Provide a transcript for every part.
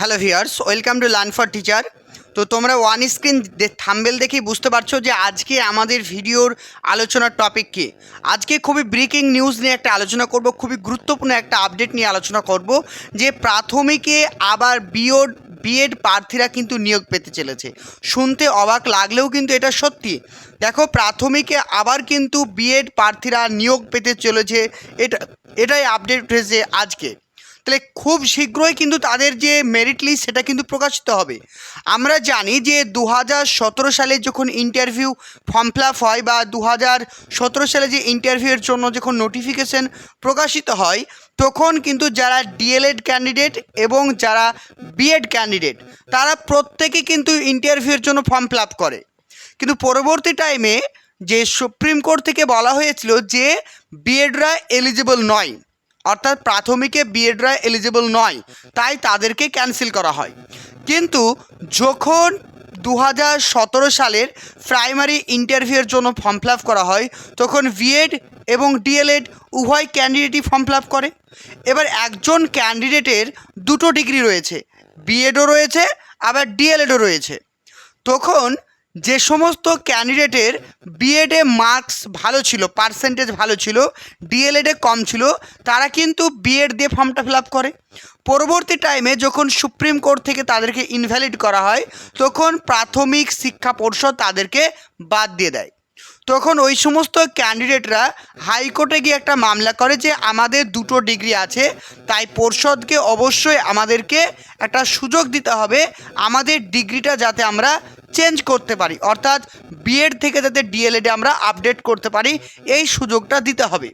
Hello viewers welcome to learn for teacher. তো তোমরা one screen thumbnail দেখেই বুঝতে পারছ যে আজকে আমাদের ভিডিওর আলোচনার টপিক কী। আজকে খুবই ব্রেকিং নিউজ নিয়ে একটা আলোচনা করব, খুবই গুরুত্বপূর্ণ একটা আপডেট নিয়ে আলোচনা করব, যে প্রাথমিকে আবার বিওড বিএড প্রার্থীরা কিন্তু নিয়োগ পেতে চলেছে। শুনতে অবাক লাগলেও কিন্তু এটা সত্যি। দেখো, প্রাথমিকে আবার কিন্তু বিএড প্রার্থীরা নিয়োগ পেতে চলেছে, এটা এটাই আপডেট উঠেছে আজকে। তাহলে খুব শীঘ্রই কিন্তু তাদের যে মেরিট লিস্ট সেটা কিন্তু প্রকাশিত হবে। আমরা জানি যে দু হাজার সতেরো সালে যখন ইন্টারভিউ ফর্ম ফিল হয় বা দু হাজার সতেরো সালে যে ইন্টারভিউয়ের জন্য যখন নোটিফিকেশন প্রকাশিত হয়, তখন কিন্তু যারা ডিএলএড ক্যান্ডিডেট এবং যারা বিএড ক্যান্ডিডেট তারা প্রত্যেকে কিন্তু ইন্টারভিউয়ের জন্য ফর্ম ফিল করে। কিন্তু পরবর্তী টাইমে যে সুপ্রিম কোর্ট থেকে বলা হয়েছিল যে বিএডরা এলিজিবল নয়। অর্থাৎ প্রাথমিকে বিএডরা এলিজিবল নয়, তাই তাদেরকে ক্যান্সেল করা হয়। কিন্তু যখন দু হাজার সতেরো সালের প্রাইমারি ইন্টারভিউয়ের জন্য ফর্ম ফিল করা হয়, তখন বিএড এবং ডিএলএড উভয় ক্যান্ডিডেটই ফর্ম ফিল করে। এবার একজন ক্যান্ডিডেটের দুটো ডিগ্রি রয়েছে বিএডও রয়েছে, আবার ডিএলএডও রয়েছে। তখন যে সমস্ত ক্যান্ডিডেটের বিএডে মার্কস ভালো ছিল পার্সেন্টেজ ভালো ছিল ডিএলএডে কম ছিল, তারা কিন্তু বিএড দিয়ে ফর্মটা ফিল করে। পরবর্তী টাইমে যখন সুপ্রিম কোর্ট থেকে তাদেরকে ইনভ্যালিড করা হয়, তখন প্রাথমিক শিক্ষা পর্ষদ তাদেরকে বাদ দিয়ে দেয়। তখন ওই সমস্ত ক্যান্ডিডেটরা হাইকোর্টে গিয়ে একটা মামলা করে যে আমাদের দুটো ডিগ্রি আছে, তাই পর্ষদকে অবশ্যই আমাদেরকে একটা সুযোগ দিতে হবে, আমাদের ডিগ্রিটা যাতে আমরা চেঞ্জ করতে পারি। অর্থাৎ বিএড থেকে যাতে ডিএলএডে আমরা আপডেট করতে পারি, এই সুযোগটা দিতে হবে।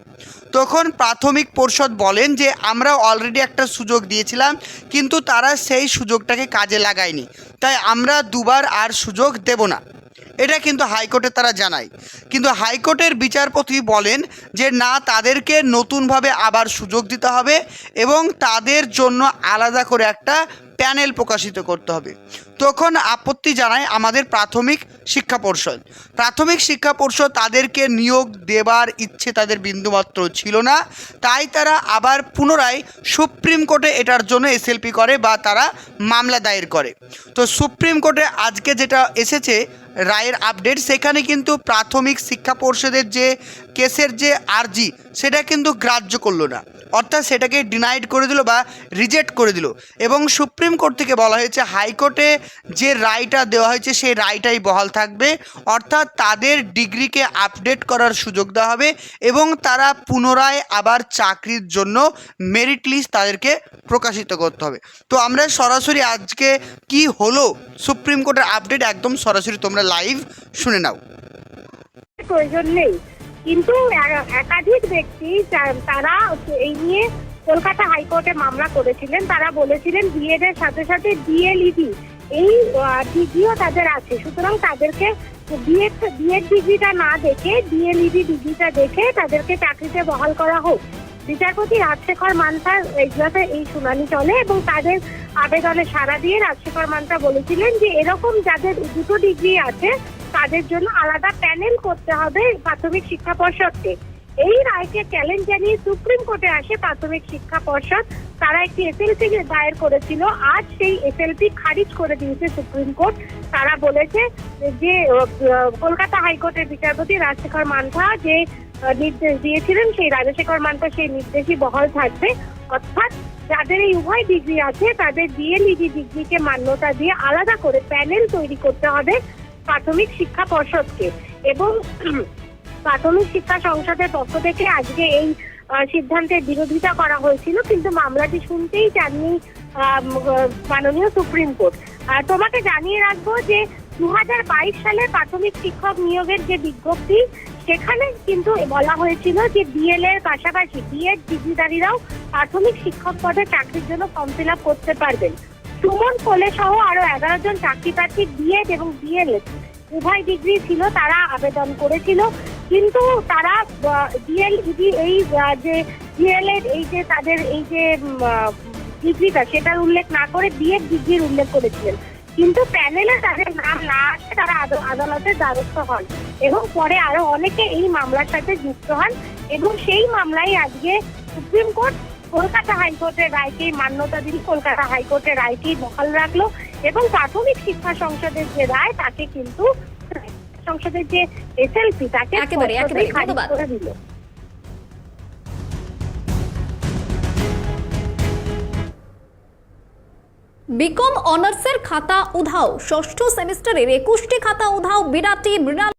তখন প্রাথমিক পর্ষদ বলেন যে, আমরা অলরেডি একটা সুযোগ দিয়েছিলাম, কিন্তু তারা সেই সুযোগটাকে কাজে লাগায়নি। তাই আমরা দুবার আর সুযোগ দেব না। এটা কিন্তু হাইকোর্টে তারা জানায়। কিন্তু হাইকোর্টের বিচারপতি বলেন যে, না, তাদেরকে নতুনভাবে আবার সুযোগ দিতে হবে এবং তাদের জন্য আলাদা করে একটা প্যানেল প্রকাশিত করতে হবে। তখন আপত্তি জানায় আমাদের প্রাথমিক শিক্ষা পর্ষদ। প্রাথমিক শিক্ষা পর্ষদ তাদেরকে নিয়োগ দেবার ইচ্ছে তাদের বিন্দুমাত্র ছিল না। তাই তারা আবার পুনরায় সুপ্রিম কোর্টে এটার জন্য এসএলপি করে বা তারা মামলা দায়ের করে। তো সুপ্রিম কোর্টে আজকে যেটা এসেছে রায়ের আপডেট, সেখানে কিন্তু প্রাথমিক শিক্ষা পর্ষদের যে কেসের যে আর্জি, সেটা কিন্তু গ্রাহ্য করল না। অর্থাৎ সেটাকে ডিনাইড করে দিল বা রিজেক্ট করে দিল। এবং সুপ্রিম কোর্ট থেকে বলা হয়েছে, হাইকোর্টে যে রায়টা দেওয়া হয়েছে, সেই রায়টাই বহাল থাকবে। অর্থাৎ তাদের ডিগ্রিকে আপডেট করার সুযোগ দেওয়া হবে এবং তারা পুনরায় আবার চাকরির জন্য মেরিট লিস্ট তাদেরকে প্রকাশিত করতে হবে। তো আমরা সরাসরি আজকে কি হলো? সুপ্রিম কোর্টের আপডেট একদম সরাসরি তোমরা লাইভ শুনে নাও। প্রয়োজন নেই। কিন্তু একাধিক ব্যক্তি তারা এই নিয়ে কলকাতা হাইকোর্টে মামলা করেছিলেন। তারা বলেছিলেন বিএড এর সাথে সাথে ডিএলইডি এই ডিগ্রিও তাদের আছে। সুতরাং তাদেরকে বিএড বিএড ডিগ্রিটা না দেখে ডিএলইডি ডিগ্রিটা দেখে তাদেরকে চাকরিতে বহাল করা হোক। বিচারপতি রাজশেখর মান্থার এগুলোতে এই শুনানি চলে এবং তাদের আবেদনে সাড়া দিয়ে রাজশেখর মান্থা বলেছিলেন যে এরকম যাদের দুটো ডিগ্রি আছে তাদের জন্য আলাদা প্যানেল করতে হবে প্রাথমিক শিক্ষা পর্ষদকে। এই রায়কে চ্যালেঞ্জ জানিয়ে সুপ্রিম কোর্টে আসে প্রাথমিক শিক্ষা পর্ষদ। তারা একটি এসএলপি দায়ের করেছিল। আজ সেই এসএলপি খারিজ করে দিয়েছে সুপ্রিম কোর্ট। তারা বলেছে যে কলকাতা হাইকোর্টের বিচারপতি রাজশেখর মান্থা যে নির্দেশ দিয়েছিলেন সেই রাজশেখর মান্থা সেই নির্দেশই বহাল থাকবে। অর্থাৎ যাদের এই উভয় ডিগ্রি আছে, তাদের ডিএলইডি ডিগ্রিকে মান্যতা দিয়ে আলাদা করে প্যানেল তৈরি করতে হবে। প্রাথমিক শিক্ষা পর্ষদকে এবং প্রাথমিক শিক্ষা সংসদের পক্ষ থেকে আজকে এই সিদ্ধান্তের বিরোধিতা করা হয়েছিল, কিন্তু মামলাটি শুনতেই চাননি মাননীয় সুপ্রিম কোর্ট। তোমাকে জানিয়ে রাখব যে দু হাজার বাইশ সালে প্রাথমিক শিক্ষক নিয়োগের যে বিজ্ঞপ্তি, সেখানে কিন্তু বলা হয়েছিল যে বিএল এর পাশাপাশি বিএড ডিগ্রিধারীরাও প্রাথমিক শিক্ষক পদে চাকরির জন্য ফর্ম ফিল করতে পারবেন। সুমন কোলে সহ আরও এগারো জন চাকরি প্রার্থী বিএড এবং বিএলএড উভয় ডিগ্রি ছিল, তারা আবেদন করেছিল। কিন্তু তারা ডিএলইডি এই যে ডিএলএড এই যে তাদের এই যে ডিগ্রিটা সেটার উল্লেখ না করে বিএড ডিগ্রির উল্লেখ করেছিলেন। কিন্তু প্যানেলে তাদের নাম না আসে তারা আদ- আদালতের দ্বারস্থ হন। এবং পরে আরও অনেকে এই মামলার সাথে যুক্ত হন। এবং সেই মামলায় আজকে সুপ্রিম কোর্ট কলকাতা হাইকোর্টের রায়কেই মান্যতা দিল কলকাতা হাইকোর্টের রায়কেই বহাল রাখল এবং প্রাথমিক শিক্ষা সংসদের যে রায় তাকে কিন্তু সংসদের যে এসএলপি তাকে একেবারে, একেবারে, করে দিল। বিকম অনার্সের খাতা উধাও ষষ্ঠ সেমিস্টারের একুশটি খাতা উধাও বিরাটি মৃণাল